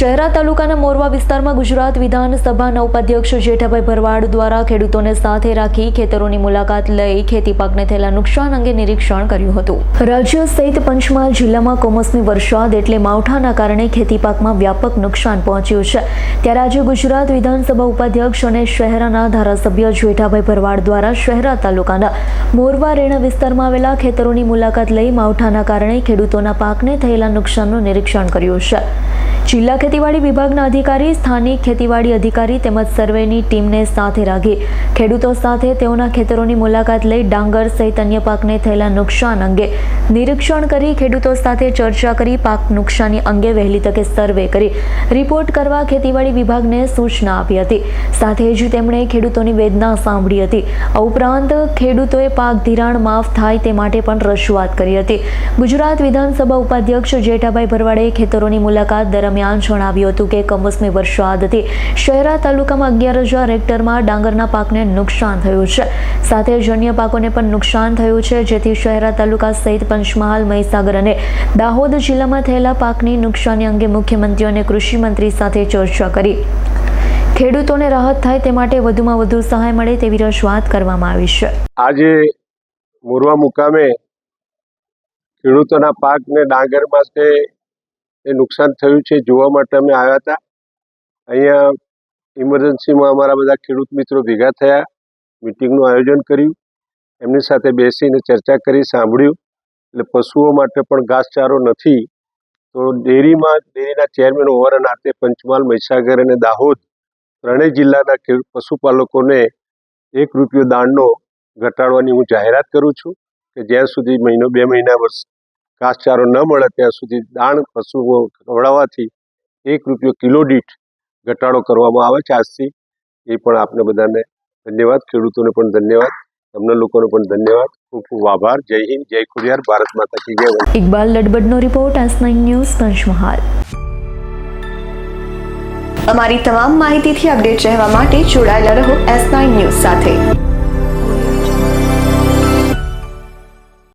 શહેરા તાલુકાના મોરવા વિસ્તારમાં ગુજરાત વિધાનસભાના ઉપાધ્યક્ષ જેઠાભાઈ ભરવાડ દ્વારા ખેડૂતોને સાથે રાખી ખેતરોની મુલાકાત લઈ ખેતી પાકને થયેલા નુકસાન અંગે નિરીક્ષણ કર્યું હતું. રાજ્ય સહિત પંચમહાલ જિલ્લામાં કમોસમી વરસાદ એટલે માવઠાના કારણે ખેતી પાકમાં વ્યાપક નુકસાન પહોંચ્યું છે. ત્યારે આજે ગુજરાત વિધાનસભા ઉપાધ્યક્ષ અને શહેરાના ધારાસભ્ય જેઠાભાઈ ભરવાડ દ્વારા શહેરા તાલુકાના મોરવા રેણા વિસ્તારમાં આવેલા ખેતરોની મુલાકાત લઈ માવઠાના કારણે ખેડૂતોના પાકને થયેલા નુકસાનનું નિરીક્ષણ કર્યું છે. જિલ્લા ખેતીવાડી વિભાગના અધિકારી, સ્થાનિક ખેતીવાડી અધિકારી તેમજ સર્વેની ટીમને સાથે રાખી ખેડૂતો સાથે તેઓના ખેતરોની મુલાકાત લઈ ડાંગર સહિત અન્ય પાકને થયેલા નુકસાન અંગે નિરીક્ષણ કરી ખેડૂતો સાથે ચર્ચા કરી પાક નુકસાની અંગે વહેલી તકે સર્વે કરી રિપોર્ટ કરવા ખેતીવાડી વિભાગને સૂચના આપી હતી. સાથે જ તેમણે ખેડૂતોની વેદના સાંભળી હતી. આ ઉપરાંત ખેડૂતોએ પાક ધિરાણ માફ થાય તે માટે પણ રજૂઆત કરી હતી. ગુજરાત વિધાનસભા ઉપાધ્યક્ષ જેઠાભાઈ ભરવાડે ખેતરોની મુલાકાત દરમિયાન જણાવ્યું હતું કે કમોસમી વરસાદથી શહેરા તાલુકામાં અગિયાર હજાર હેક્ટરમાં ડાંગરના પાકને નુકસાન થયું છે. સાથે જ અન્ય પાકોને પણ નુકસાન થયું છે, જેથી શહેરા તાલુકા સહિત પંચમહાલ, મહીસાગર અને દાહોદ જિલ્લામાં થયેલા પાકની નુકસાની અંગે મુખ્યમંત્રી અને કૃષિમંત્રી સાથે ચર્ચા કરી. ખેડૂતોને રાહત થાય તે માટે વધુમાં વધુ સહાય મળે તેવી રજૂઆત કરવામાં આવી છે. આજે મોરવા મુકામે ખેડૂતોના પાકને ડાંગર માટે એ નુકસાન થયું છે, જોવા માટે અમે આવ્યા હતા. અહીંયા ઇમરજન્સીમાં અમારા બધા ખેડૂત મિત્રો ભેગા થયા, મિટિંગનું આયોજન કર્યું. એમની સાથે બેસીને ચર્ચા કરી, સાંભળ્યું. એટલે પશુઓ માટે પણ ઘાસચારો નથી. તો ડેરીમાં, ડેરીના ચેરમેન ઓવર અને આતે પંચમહાલ, મહીસાગર અને દાહોદ ત્રણેય જિલ્લાના પશુપાલકોને એક રૂપિયો દાણનો ઘટાડવાની હું જાહેરાત કરું છું કે જ્યાં સુધી મહિનો, બે મહિના વર્ષ ઘાસચારો ન મળે ત્યાં સુધી દાણ પશુઓ ખવડાવવાથી એક રૂપિયો કિલો દીઠ ઘટાડો કરવામાં આવે છે આજથી. એ પણ આપને બધાને ધન્યવાદ. ખેડૂતોને પણ ધન્યવાદ. તમને લોકોનો પણ ધન્યવાદ. ખૂબ ખૂબ આભાર. જય હિન્દ, જય ખુડિયાર ભારત માતા કી જય. Iqbal લડબડનો report S nine news Panchmahal. અમારી તમામ માહિતીથી અપડેટ રહેવા માટે જોડાયેલા રહો એસ નાઇન ન્યૂઝ સાથે.